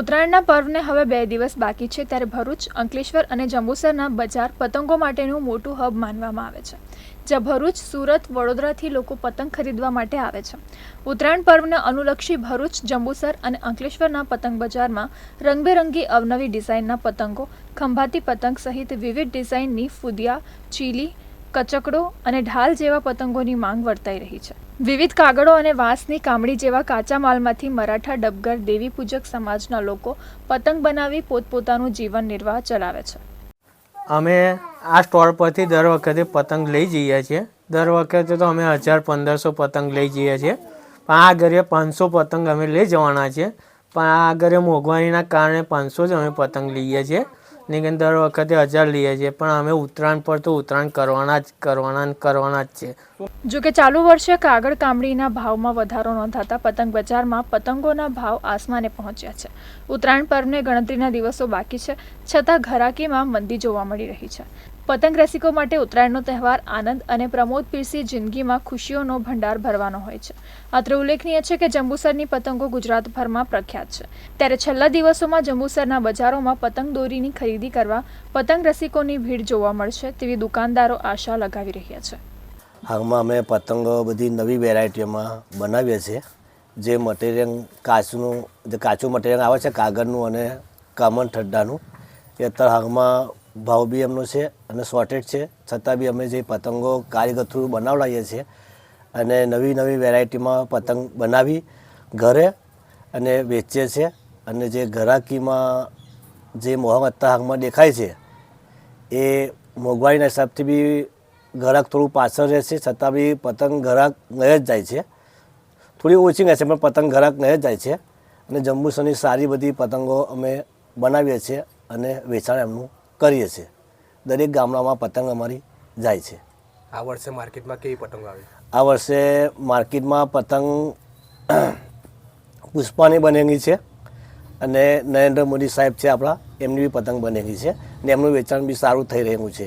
ઉત્તરાયણના પર્વને હવે બે દિવસ બાકી છે ત્યારે ભરૂચ, અંકલેશ્વર અને જંબુસરના બજાર પતંગો માટેનું મોટું હબ માનવામાં આવે છે, જ્યાં ભરૂચ, સુરત, વડોદરાથી લોકો પતંગ ખરીદવા માટે આવે છે. ઉત્તરાયણ પર્વને અનુલક્ષી ભરૂચ, જંબુસર અને અંકલેશ્વરના પતંગ બજારમાં રંગબેરંગી અવનવી ડિઝાઇનના પતંગો, ખંભાતી પતંગ સહિત વિવિધ ડિઝાઇનની ફુદિયા, ચીલી કચકડો અને ઢાલ જેવા પતંગોની માંગ વર્તાઈ રહી છે. વિવિધ કાગળો અને વાંસની કામડી જેવા કાચા માલમાંથી મરાઠા ડબગર દેવી પૂજક સમાજના લોકો પતંગ બનાવી પોતપોતાનું જીવન નિર્વાહ ચલાવે છે. અમે આ સ્ટોર પરથી દર વખતે પતંગ લઈ જઈએ છીએ. દર વખતે તો અમે હજાર પંદરસો પતંગ લઈ જઈએ છીએ. પણ આ ઘરે પાંચસો પતંગ અમે લઈ જવાના છીએ. પણ આ ઘરે મોંઘવારીના કારણે પાંચસો જ અમે પતંગ લઈએ છીએ. ને કે વખતે હજાર લઈએ છીએ, પણ અમે ઉત્તરાયણ પર તો ઉત્તરાયણ કરવાના જ, કરવાના કરવાના જ છે. જો કે ચાલુ વર્ષે કાગળ કામડીના ભાવમાં વધારો નોંધાતા પતંગ બજારમાં પતંગોના ભાવ આસમાને પહોંચ્યા છે. ઉત્તરાયણ પર્વને ગણતરીના દિવસો બાકી છે, છતાં ઘરાકીમાં મંદી જોવા મળી રહી છે. પતંગ રસિકો માટે ઉત્તરાયણનો તહેવાર આનંદ અને પ્રમોદ પીરસી જિંદગીમાં ખુશીઓનો ભંડાર ભરવાનો હોય છે. અત્રે ઉલ્લેખનીય છે કે જંબુસરની પતંગો ગુજરાતભરમાં પ્રખ્યાત છે. ત્યારે છેલ્લા દિવસોમાં જંબુસરના બજારોમાં પતંગ દોરીની ખરીદી કરવા પતંગ રસિકોની ભીડ જોવા મળશે તેવી દુકાનદારો આશા લગાવી રહ્યા છે. હાલમાં અમે પતંગો બધી નવી વેરાયટીઓમાં બનાવીએ છીએ. જે મટીરિયલ કાચનું, જે કાચું મટીરિયલ આવે છે, કાગળનું અને કામન ઠડ્ડાનું એ અત્યારે હાલમાં ભાવ બી એમનો છે અને શોર્ટેજ છે. છતાં બી અમે જે પતંગો કારીગર થ્રુ બનાવડાવીએ છીએ અને નવી નવી વેરાયટીમાં પતંગ બનાવી ઘરે અને વેચીએ છીએ અને જે ઘરાકીમાં જે મોહમ્મદતા હાલમાં દેખાય છે એ મોંઘવારીના હિસાબથી બી ઘરાક થોડું પાછળ રહેશે છતાં બી પતંગ ઘરાક નહીં જ જાય છે. થોડી ઓછી રહેશે પણ પતંગ ઘરાક નહીં જ જાય છે. અને જંબુસરની સારી બધી પતંગો અમે બનાવીએ છીએ અને વેચાણ એમનું કરીએ છીએ. દરેક ગામડામાં પતંગ અમારી જાય છે. આ વર્ષે માર્કેટમાં કેવી પતંગ આવી? આ વર્ષે માર્કેટમાં પતંગ પુષ્પાની બનેલી છે અને નરેન્દ્ર મોદી સાહેબ છે આપણા એમની બી પતંગ બનેલી છે ને એમનું વેચાણ બી સારું થઈ રહ્યું છે.